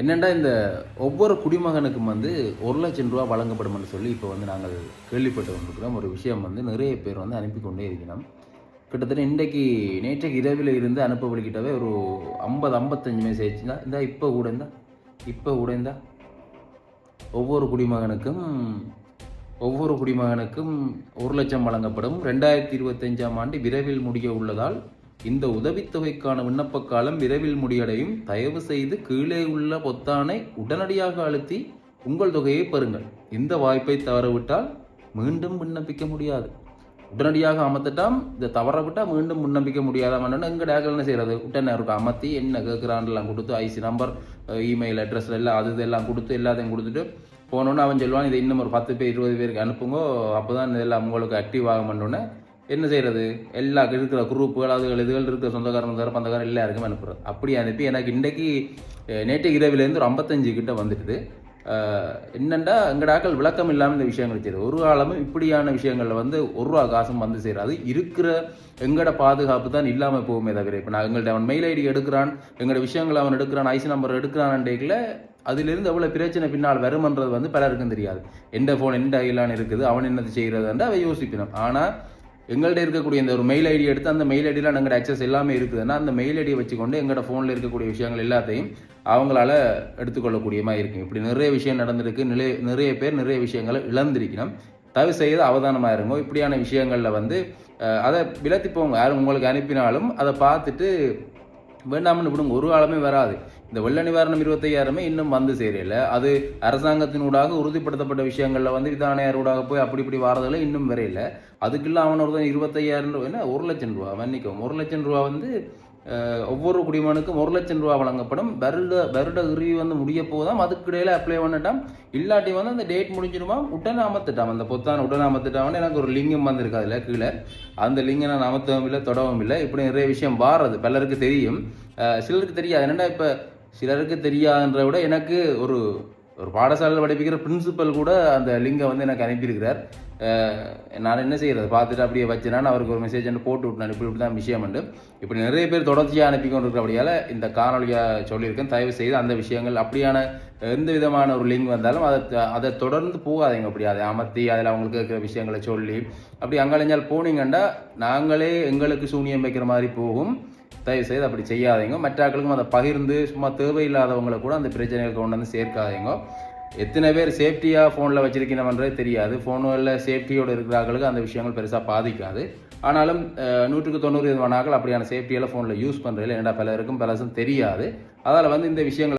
என்னென்னா இந்த ஒவ்வொரு குடிமகனுக்கும் வந்து ஒரு லட்சம் ரூபா வழங்கப்படும்னு சொல்லி இப்போ வந்து நாங்கள் கேள்விப்பட்டு கொண்டிருக்கிறோம் ஒரு விஷயம் வந்து நிறைய பேர் வந்து அனுப்பி கொண்டே இருக்கிறோம். கிட்டத்தட்ட இன்றைக்கு நேற்றைக்கு இரவில் இருந்து அனுப்ப வழிகிட்டவே ஒரு ஐம்பது ஐம்பத்தஞ்சு மெசேஜ் தான். இந்த இப்போ கூட இருந்தா இப்போ கூட இருந்தா ஒவ்வொரு குடிமகனுக்கும் ஒவ்வொரு குடிமகனுக்கும் ஒரு லட்சம் வழங்கப்படும். ரெண்டாயிரத்தி இருபத்தஞ்சாம் ஆண்டு விரைவில் முடிய உள்ளதால் இந்த உதவித்தொகைக்கான விண்ணப்ப காலம் விரைவில் முடியடையும். தயவு செய்து கீழே உள்ள பொத்தானை உடனடியாக அழுத்தி உங்கள் தொகையை பெறுங்கள். இந்த வாய்ப்பை தவறவிட்டால் மீண்டும் விண்ணப்பிக்க முடியாது. உடனடியாக அமர்த்திட்டாம். இதை தவற விட்டால் மீண்டும் விண்ணப்பிக்க முடியாதாமன்னு எங்கள் டேகல் என்ன செய்கிறது உடனே இருக்கும் அமர்த்தி என்ன கேட்குறான்லாம் கொடுத்து ஐசி நம்பர் இமெயில் அட்ரஸ் எல்லாம் அது இதெல்லாம் கொடுத்து எல்லாத்தையும் கொடுத்துட்டு போனோன்னு அவன் சொல்லுவான் இதை இன்னும் ஒரு பத்து பேர் இருபது பேருக்கு அனுப்புங்க. அப்போ தான் இதெல்லாம் உங்களுக்கு ஆக்டிவ் ஆகும்னோடனே என்ன செய்கிறது எல்லா இருக்கிற குரூப்புகள் அதுகள் இதுகள் இருக்கிற சொந்தக்காரங்க தர பந்தக்காரன் எல்லாருக்கும் அனுப்புறது. அப்படி அனுப்பி எனக்கு இன்றைக்கு நேற்று இரவிலேருந்து ஒரு ஐம்பத்தஞ்சு கிட்ட வந்துட்டுது. அஹ், எங்கடாக்கள் விளக்கம் இல்லாமல் இந்த விஷயங்கள் செய்யுது. ஒரு காலமும் இப்படியான விஷயங்களில் வந்து ஒரு ரூபா காசும் வந்து செய்கிறாது இருக்கிற எங்கட பாதுகாப்பு தான் இல்லாமல் போகுமே தவிர இப்போ நான் எங்கள்கிட்ட அவன் மெயில் ஐடி எடுக்கிறான் எங்களோட விஷயங்களை அவன் எடுக்கிறான் ஐசி நம்பர் எடுக்கிறான்டேக்கில் அதிலிருந்து எவ்வளோ பிரச்சனை பின்னால் வருமன்றது வந்து பலருக்கும் தெரியாது. எந்த ஃபோன் எந்த கையிலான இருக்குது அவன் என்னது செய்கிறதுன்ற அவன் யோசிக்கணும். ஆனால் எங்கள்கிட்ட இருக்கக்கூடிய இந்த ஒரு மெயில் ஐடி எடுத்து அந்த மெயில் ஐடியில் நாங்கள் அக்சஸ் எல்லாமே இருக்குதுன்னா அந்த மெயில் ஐடியை வச்சுக்கொண்டு எங்களோட ஃபோனில் இருக்கக்கூடிய விஷயங்கள் எல்லாத்தையும் அவங்களால எடுத்துக்கொள்ளக்கூடியமா இருக்கும். இப்படி நிறைய விஷயம் நடந்திருக்கு. நிறைய நிறைய பேர் நிறைய விஷயங்களை இழந்திருக்கணும். தயவு செய்து அவதானமாக இருங்க. இப்படியான விஷயங்களில் வந்து அதை விலத்தி போங்க யாரும் உங்களுக்கு அனுப்பினாலும் அதை பார்த்துட்டு வேண்டாம்னு விடுங்க. ஒரு காலமே வராது. இந்த வெள்ள நிவாரணம் இருபத்தையாயிரமே இன்னும் வந்து சேரல. அது அரசாங்கத்தினூடாக உறுதிப்படுத்தப்பட்ட விஷயங்களில் வந்து விதானையாரோடாக போய் அப்படி இப்படி வாரதில் இன்னும் வரையில. அதுக்குள்ள அவன் ஒருத்தன் இருபத்தையாயிரம் ரூபா என்ன? ஒரு லட்சம் ரூபா மன்னிக்கும் ஒரு லட்சம் ரூபா வந்து ஒவ்வொரு குடிமகனுக்கும் ஒரு லட்சம் ரூபா வழங்கப்படும். வருட வருட இறுதி வந்து முடிய போதாம். அதுக்கு இடையில அப்ளை பண்ணிட்டான் இல்லாட்டி வந்து அந்த டேட் முடிஞ்சிருமா உடனே அமர்த்திட்டான் அந்த பொத்தான உடனே அமர்த்திட்டான் எனக்கு ஒரு லிங்கம் வந்திருக்கு அதில் கீழே. அந்த லிங்கை நான் அமர்த்தவும் இல்லை தொடவும் இல்லை. இப்படி நிறைய விஷயம் வாரது. பலருக்கு தெரியும். சிலருக்கு தெரியாது. என்னென்னா இப்போ சிலருக்கு தெரியாதுன்ற விட எனக்கு ஒரு ஒரு பாடசாலையில் படிப்பிக்கிற பிரின்சிபல் கூட அந்த லிங்கை வந்து எனக்கு அனுப்பியிருக்கிறார். நான் என்ன செய்கிறது பார்த்துட்டு அப்படியே வச்சுனா அவருக்கு ஒரு மெசேஜ் போட்டு விட்டேன். இப்படி இப்படி தான் விஷயம் உண்டு. இப்படி நிறைய பேர் தொடர்ச்சியாக அனுப்பி கொண்டு இருக்கிறபடியால் இந்த காணொலியாக சொல்லியிருக்கேன். தயவு செய்து அந்த விஷயங்கள் அப்படியான எந்த விதமான ஒரு லிங்க் வந்தாலும் அதை அதை தொடர்ந்து போகாதீங்க. அப்படி அதை அமர்த்தி அதில் அவங்களுக்கு இருக்கிற விஷயங்களை சொல்லி அப்படி அங்காளிஞ்சால் போனீங்கன்னா நாங்களே எங்களுக்கு சூனியம் வைக்கிற மாதிரி போகும். தயவுசெய்து அப்படி செய்யாதீங்க. மற்றாக்களுக்கும் அதை பகிர்ந்து சும்மா தேவையில்லாதவங்களை கூட அந்த பிரச்சனைகள் கொண்டு வந்து சேர்க்காதீங்க. எத்தனை பேர் சேஃப்டியாக ஃபோனில் வச்சிருக்கணும்ன்றதே தெரியாது. ஃபோனில் சேஃப்டியோடு இருக்கிறார்களுக்கு அந்த விஷயங்கள் பெருசாக பாதிக்காது. ஆனாலும் நூற்றுக்கு தொண்ணூறு விதமானாக்கள் அப்படியான சேஃப்டியெல்லாம் ஃபோனில் யூஸ் பண்ணுறதில்ல ஏன்னா பலருக்கும் பலசும் தெரியாது. அதால் வந்து இந்த விஷயங்கள்